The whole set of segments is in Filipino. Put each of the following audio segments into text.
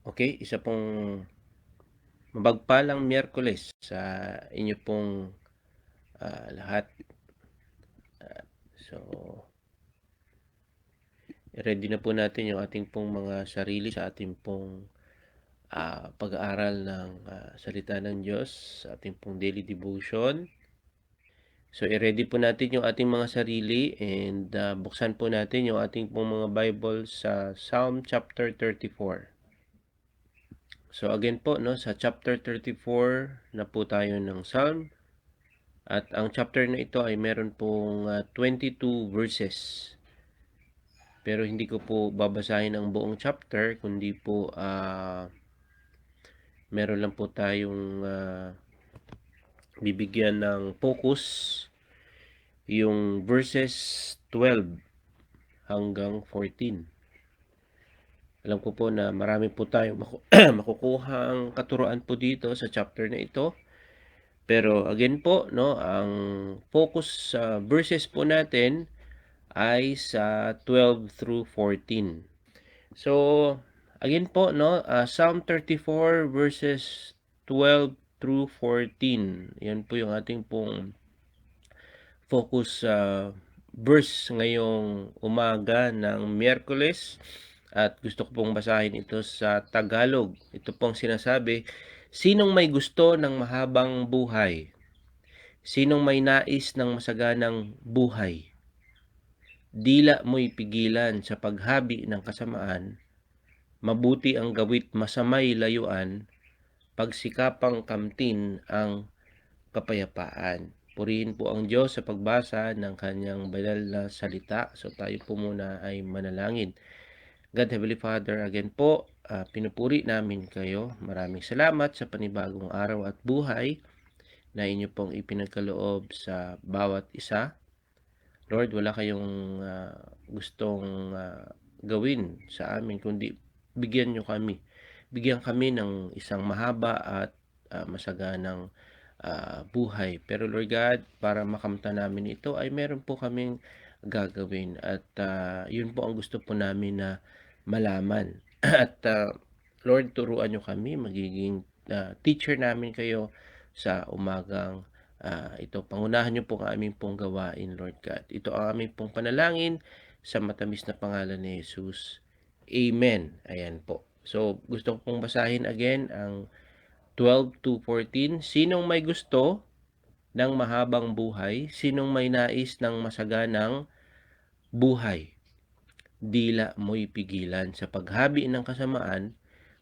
Okay, isa pong mabagpalang Miyerkules sa inyo pong ah, lahat. Ah, so, ready na po natin yung ating pong mga sarili sa ating pong ah, pag-aaral ng ah, salita ng Diyos, sa ating pong daily devotion. So, i-ready po natin yung ating mga sarili and ah, buksan po natin yung ating pong mga Bible sa Psalm chapter 34. So again po no sa chapter 34 na po tayo ng Psalm at ang chapter na ito ay meron pong ah, 22 verses. Pero hindi ko po babasahin ang buong chapter kundi po ah, meron lang po tayong ah, bibigyan ng focus yung verses 12 hanggang 14. Alam ko po na marami po tayong maku makukuhang katuruan po dito sa chapter na ito. Pero again po, no, ang focus sa verses po natin ay sa 12 through 14. So, again po, no, uh, Psalm 34 verses 12 through 14. Yan po yung ating pong focus sa uh, verse ngayong umaga ng Miyerkules at gusto ko pong basahin ito sa Tagalog. Ito pong sinasabi, Sinong may gusto ng mahabang buhay? Sinong may nais ng masaganang buhay? Dila mo'y pigilan sa paghabi ng kasamaan, mabuti ang gawit masamay layuan, pagsikapang kamtin ang kapayapaan. Purihin po ang Diyos sa pagbasa ng kanyang banal na salita. So tayo po muna ay manalangin. God Heavenly Father, again po, uh, pinupuri namin kayo. Maraming salamat sa panibagong araw at buhay na inyo pong ipinagkaloob sa bawat isa. Lord, wala kayong uh, gustong uh, gawin sa amin, kundi bigyan nyo kami. Bigyan kami ng isang mahaba at uh, masaganang uh, buhay. Pero Lord God, para makamta namin ito ay meron po kaming gagawin at uh, yun po ang gusto po namin na malaman. At uh, Lord, turuan nyo kami, magiging uh, teacher namin kayo sa umagang uh, ito. Pangunahan nyo po ang aming pong gawain, Lord God. Ito ang aming pong panalangin sa matamis na pangalan ni Jesus. Amen. Ayan po. So, gusto ko pong basahin again ang 12 to 14. Sinong may gusto ng mahabang buhay? Sinong may nais ng masaganang buhay? Dila mo'y pigilan sa paghabi ng kasamaan,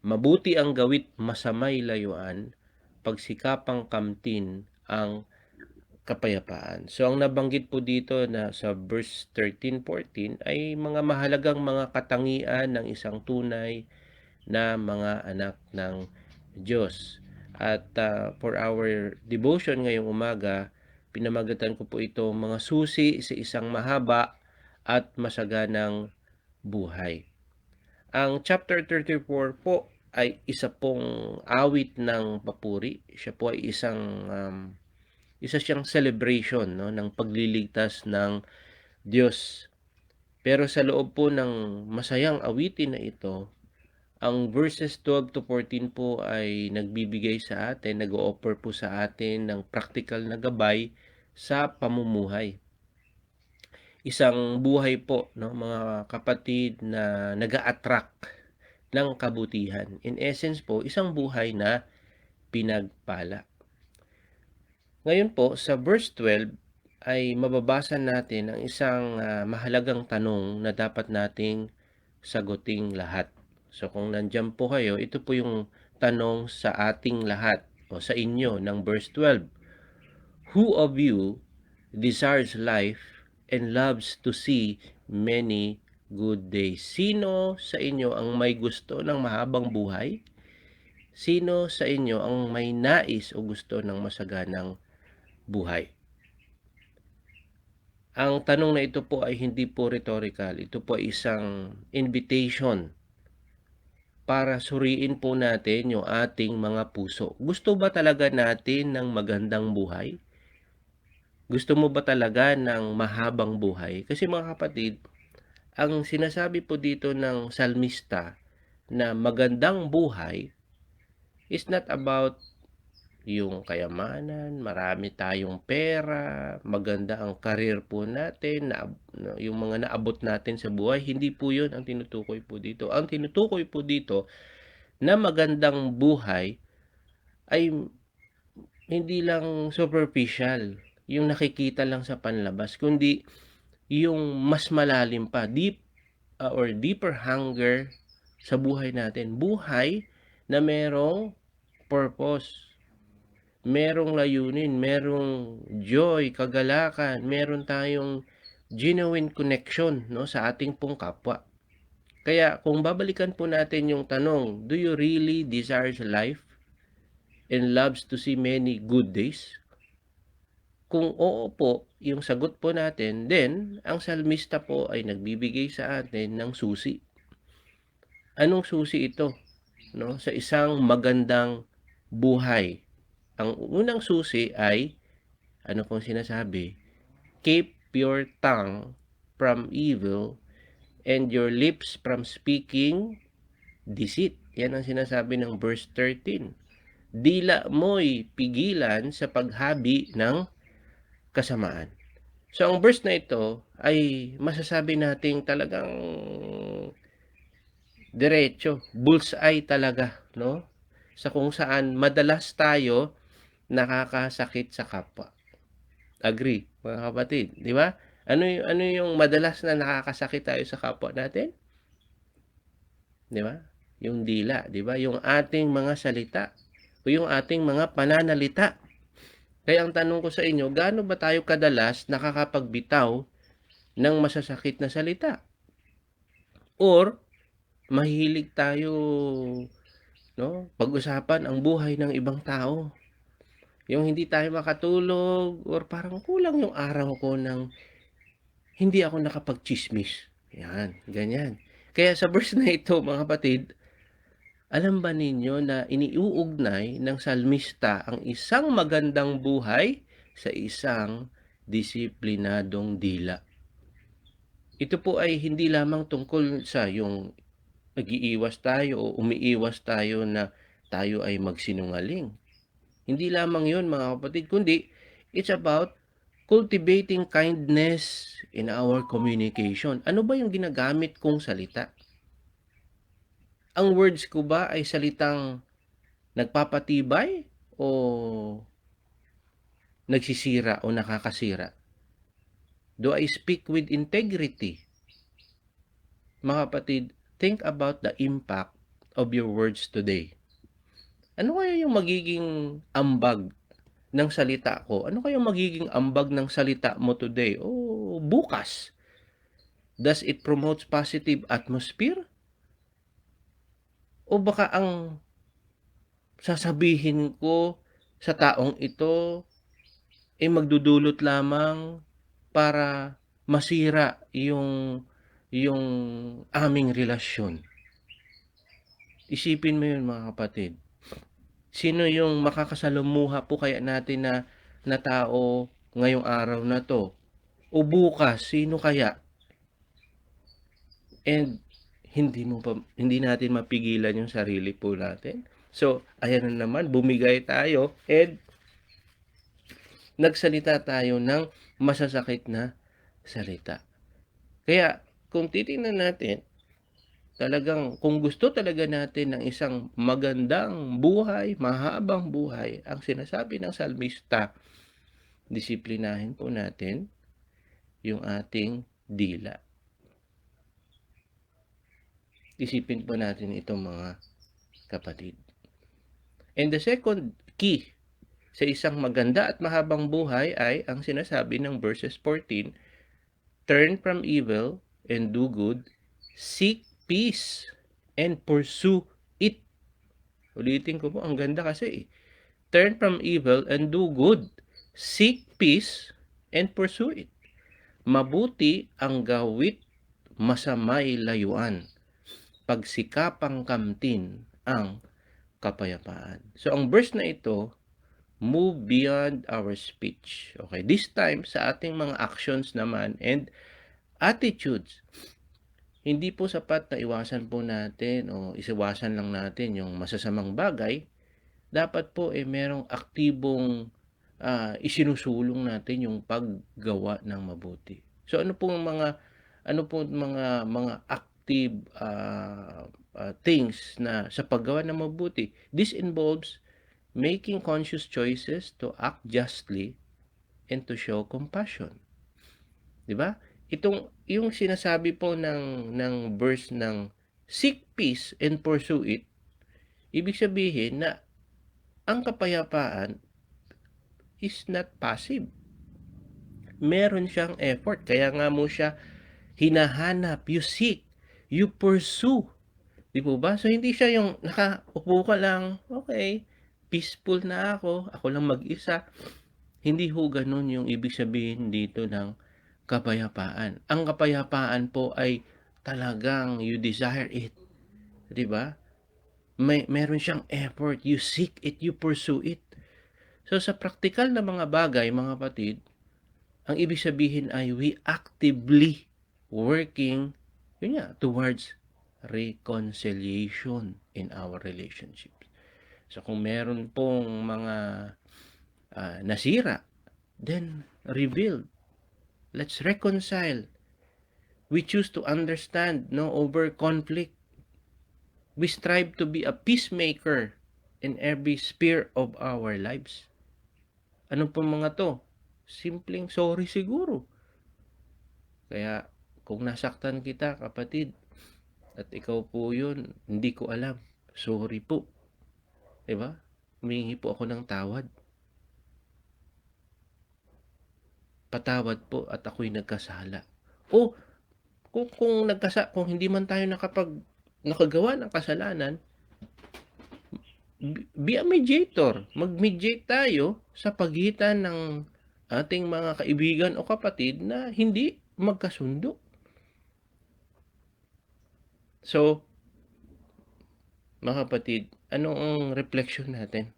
mabuti ang gawit masamay layuan, pagsikapang kamtin ang kapayapaan. So ang nabanggit po dito na sa verse 13-14 ay mga mahalagang mga katangian ng isang tunay na mga anak ng Diyos. At uh, for our devotion ngayong umaga, pinamagatan ko po ito mga susi sa isang mahaba at masaganang buhay. Ang chapter 34 po ay isa pong awit ng papuri. Siya po ay isang um, isa siyang celebration no ng pagliligtas ng Diyos. Pero sa loob po ng masayang awitin na ito, ang verses 12 to 14 po ay nagbibigay sa atin, nag-o-offer po sa atin ng practical na gabay sa pamumuhay isang buhay po no mga kapatid na nag-attract ng kabutihan. In essence po, isang buhay na pinagpala. Ngayon po, sa verse 12 ay mababasa natin ang isang uh, mahalagang tanong na dapat nating saguting lahat. So kung nandiyan po kayo, ito po yung tanong sa ating lahat o sa inyo ng verse 12. Who of you desires life and loves to see many good days. Sino sa inyo ang may gusto ng mahabang buhay? Sino sa inyo ang may nais o gusto ng masaganang buhay? Ang tanong na ito po ay hindi po rhetorical. Ito po ay isang invitation para suriin po natin yung ating mga puso. Gusto ba talaga natin ng magandang buhay? Gusto mo ba talaga ng mahabang buhay? Kasi mga kapatid, ang sinasabi po dito ng salmista na magandang buhay is not about yung kayamanan, marami tayong pera, maganda ang career po natin, na, yung mga naabot natin sa buhay, hindi po yun ang tinutukoy po dito. Ang tinutukoy po dito na magandang buhay ay hindi lang superficial, yung nakikita lang sa panlabas, kundi yung mas malalim pa, deep uh, or deeper hunger sa buhay natin. Buhay na merong purpose, merong layunin, merong joy, kagalakan, meron tayong genuine connection no sa ating pong kapwa. Kaya kung babalikan po natin yung tanong, do you really desire life and loves to see many good days? Kung oo po, yung sagot po natin, then ang salmista po ay nagbibigay sa atin ng susi. Anong susi ito? No, sa isang magandang buhay. Ang unang susi ay ano pong sinasabi? Keep your tongue from evil and your lips from speaking deceit. Yan ang sinasabi ng verse 13. Dila mo'y pigilan sa paghabi ng kasamaan. So, ang verse na ito ay masasabi nating talagang diretso, bullseye talaga, no? Sa kung saan madalas tayo nakakasakit sa kapwa. Agree, mga kapatid, di ba? Ano yung, ano yung madalas na nakakasakit tayo sa kapwa natin? Di ba? Yung dila, di ba? Yung ating mga salita o yung ating mga pananalita. Kaya ang tanong ko sa inyo, gaano ba tayo kadalas nakakapagbitaw ng masasakit na salita? Or mahilig tayo no, pag-usapan ang buhay ng ibang tao. Yung hindi tayo makatulog or parang kulang yung araw ko ng hindi ako nakapag-chismis. Yan, ganyan. Kaya sa verse na ito, mga kapatid, alam ba ninyo na iniuugnay ng salmista ang isang magandang buhay sa isang disiplinadong dila? Ito po ay hindi lamang tungkol sa yung nagiiwas tayo o umiiwas tayo na tayo ay magsinungaling. Hindi lamang yon mga kapatid, kundi it's about cultivating kindness in our communication. Ano ba yung ginagamit kong salita? Ang words ko ba ay salitang nagpapatibay o nagsisira o nakakasira? Do I speak with integrity? Mga kapatid, think about the impact of your words today. Ano kaya yung magiging ambag ng salita ko? Ano kaya yung magiging ambag ng salita mo today o bukas? Does it promote positive atmosphere? O baka ang sasabihin ko sa taong ito ay eh magdudulot lamang para masira yung yung aming relasyon. Isipin mo yun mga kapatid. Sino yung makakasalumuha po kaya natin na, na tao ngayong araw na to? O bukas, sino kaya? And hindi mo pa, hindi natin mapigilan yung sarili po natin. So, ayan na naman, bumigay tayo and nagsalita tayo ng masasakit na salita. Kaya, kung titingnan natin, talagang, kung gusto talaga natin ng isang magandang buhay, mahabang buhay, ang sinasabi ng salmista, disiplinahin po natin yung ating dila. Isipin po natin itong mga kapatid. And the second key sa isang maganda at mahabang buhay ay ang sinasabi ng verses 14, Turn from evil and do good, seek peace and pursue it. Ulitin ko po, ang ganda kasi eh. Turn from evil and do good, seek peace and pursue it. Mabuti ang gawit, masamay layuan pagsikapang kamtin ang kapayapaan. So, ang verse na ito, move beyond our speech. Okay, this time, sa ating mga actions naman and attitudes, hindi po sapat na iwasan po natin o isiwasan lang natin yung masasamang bagay. Dapat po eh merong aktibong ah, isinusulong natin yung paggawa ng mabuti. So ano pong mga ano po mga mga active ah, ah, things na sa paggawa ng mabuti? This involves making conscious choices to act justly and to show compassion. 'Di ba? Itong yung sinasabi po ng ng verse ng seek peace and pursue it, ibig sabihin na ang kapayapaan is not passive. Meron siyang effort. Kaya nga mo siya hinahanap. You seek. You pursue. Di po ba? So, hindi siya yung nakaupo ka lang. Okay. Peaceful na ako. Ako lang mag-isa. Hindi ho ganun yung ibig sabihin dito ng kapayapaan. Ang kapayapaan po ay talagang you desire it. Di ba? May meron siyang effort, you seek it, you pursue it. So sa praktikal na mga bagay, mga kapatid, ang ibig sabihin ay we actively working yun nga, towards reconciliation in our relationships. So kung meron pong mga uh, nasira, then rebuild. Let's reconcile. We choose to understand no over conflict. We strive to be a peacemaker in every sphere of our lives. Ano po mga to? Simpleng sorry siguro. Kaya kung nasaktan kita kapatid at ikaw po yun, hindi ko alam. Sorry po. Diba? Humingi po ako ng tawad. Patawad po at ako'y nagkasala. O kung, kung nagkasa kung hindi man tayo nakapag nakagawa ng kasalanan, be a mediator. Mag-mediate tayo sa pagitan ng ating mga kaibigan o kapatid na hindi magkasundo. So, mga kapatid, ano ang reflection natin?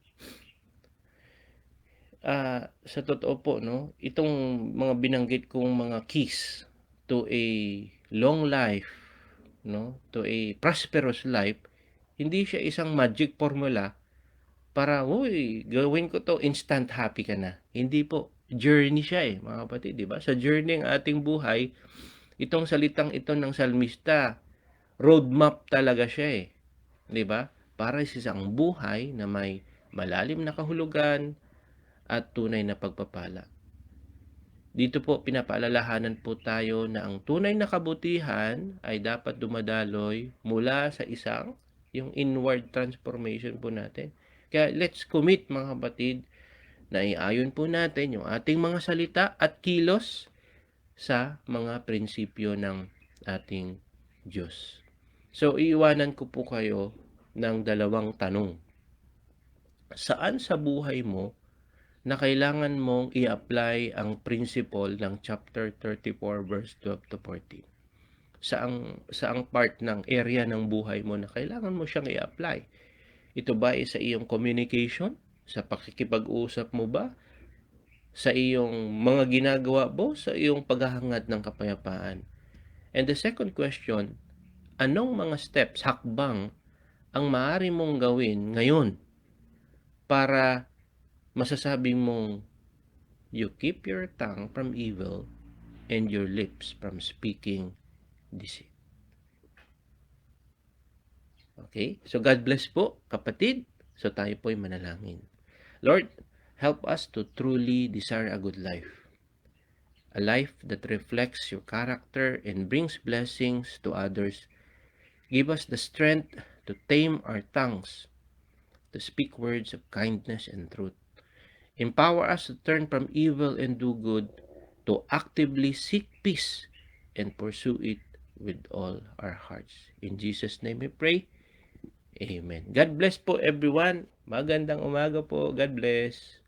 Uh, sa totoo po, no, itong mga binanggit kong mga keys to a long life no, to a prosperous life, hindi siya isang magic formula para, uy, gawin ko to, instant happy ka na. Hindi po. Journey siya eh, mga kapatid, di ba? Sa journey ng ating buhay, itong salitang ito ng salmista, roadmap talaga siya eh. Di ba? Para sa isang buhay na may malalim na kahulugan at tunay na pagpapala. Dito po pinapaalalahanan po tayo na ang tunay na kabutihan ay dapat dumadaloy mula sa isang yung inward transformation po natin. Kaya let's commit mga kapatid na iayon po natin yung ating mga salita at kilos sa mga prinsipyo ng ating Diyos. So, iiwanan ko po kayo ng dalawang tanong. Saan sa buhay mo na kailangan mong i-apply ang principle ng chapter 34 verse 12 to 14. Saang saang part ng area ng buhay mo na kailangan mo siyang i-apply. Ito ba ay sa iyong communication, sa pakikipag-usap mo ba, sa iyong mga ginagawa mo, sa iyong paghahangad ng kapayapaan. And the second question, anong mga steps, hakbang ang maaari mong gawin ngayon para masasabi mong you keep your tongue from evil and your lips from speaking deceit. Okay? So God bless po, kapatid. So tayo po'y manalangin. Lord, help us to truly desire a good life. A life that reflects your character and brings blessings to others. Give us the strength to tame our tongues, to speak words of kindness and truth Empower us to turn from evil and do good, to actively seek peace and pursue it with all our hearts. In Jesus' name we pray. Amen. God bless po everyone. Magandang umaga po. God bless.